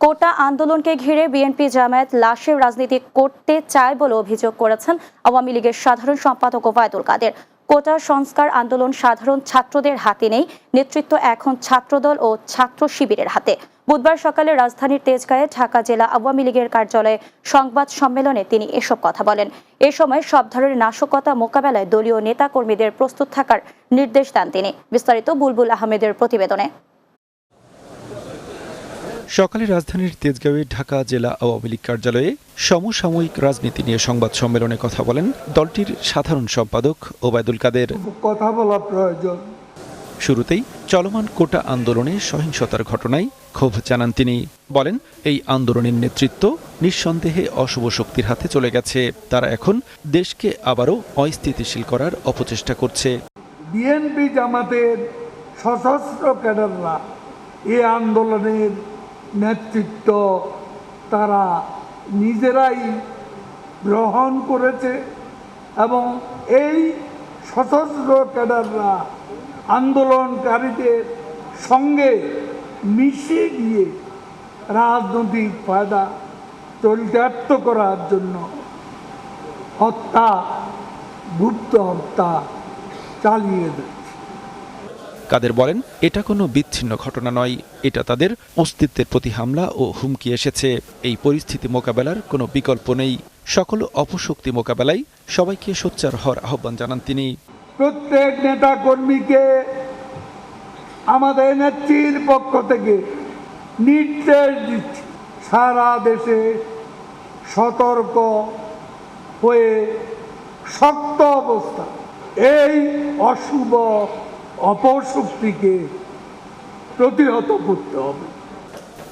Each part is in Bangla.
কোটা আন্দোলনকে ঘিরে বিএনপি জামায়াত লাশের রাজনীতি করতে চায় বলে অভিযোগ করেছেন আওয়ামী লীগের সাধারণ সম্পাদক ওবায়দুল কাদের। কোটা সংস্কার আন্দোলন সাধারণ ছাত্রদের হাতে নেই, নেতৃত্ব এখন ছাত্রদল ও ছাত্র শিবিরের হাতে। বুধবার সকালে রাজধানীর তেজগাঁয়ে ঢাকা জেলা আওয়ামী লীগের কার্যালয়ে সংবাদ সম্মেলনে তিনি এসব কথা বলেন। এ সময় সব ধরনের নাশকতা মোকাবেলায় দলীয় নেতাকর্মীদের প্রস্তুত থাকার নির্দেশ দেন তিনি। বিস্তারিত বুলবুল আহমেদের প্রতিবেদনে। সকালে রাজধানীর তেজগাঁওয়ে ঢাকা জেলা আওয়ামী লীগ কার্যালয়ে সমসাময়িক রাজনীতি নিয়ে সংবাদ সম্মেলনে কথা বলেন দলটির সাধারণ সম্পাদক ওবায়দুল কাদের। কথা বলা প্রয়োজন। শুরুতেই চলমান কোটা আন্দোলনে সহিংসতার ঘটনায় ক্ষোভ জানান তিনি। বলেন এই আন্দোলনের নেতৃত্ব নিঃসন্দেহে অশুভ শক্তির হাতে চলে গেছে। তারা এখন দেশকে আবারও অস্থিতিশীল করার অপচেষ্টা করছে। বিএনপি জামাতের সশস্ত্র ক্যাডাররা এই আন্দোলনের নেতৃত্ব তারা নিজেরাই গ্রহণ করেছে এবং এই সশস্ত্র ক্যাডাররা আন্দোলনকারীদের সঙ্গে মিশিয়ে গিয়ে রাজনৈতিক ফায়দা চরিতার্থ করার জন্য হত্যা, গুপ্ত হত্যা চালিয়ে দেয় কাদের বলেন, এটা কোনো বিচ্ছিন্ন ঘটনা নয়, এটা তাদের অস্তিত্বের প্রতি হামলা ও হুমকি এসেছে। এই পরিস্থিতি মোকাবেলার কোনো বিকল্প নেই। সকল অপশক্তি মোকাবেলায় সবাইকে সোচ্চার হওয়ার আহ্বান জানান তিনি। প্রত্যেক নেতা কর্মীকে আমাদের নেত্রীর পক্ষ থেকে নির্দেশ দিচ্ছি, সারা দেশে সতর্ক হয়ে শক্ত অবস্থা। এই অশুভ অপশক্তিকে প্রতিহত করতে হবে।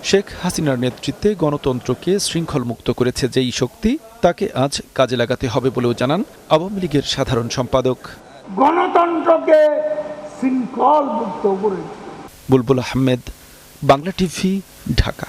শেখ হাসিনার নেতৃত্বে গণতন্ত্রকে শৃঙ্খলমুক্ত করেছে যেই শক্তি তাকে আজ কাজে লাগাতে হবে বলেও জানান আওয়ামী লীগের সাধারণ সম্পাদক। গণতন্ত্রকে শৃঙ্খল মুক্ত করেছে। বুলবুল আহমেদ বাংলা টিভি ঢাকা।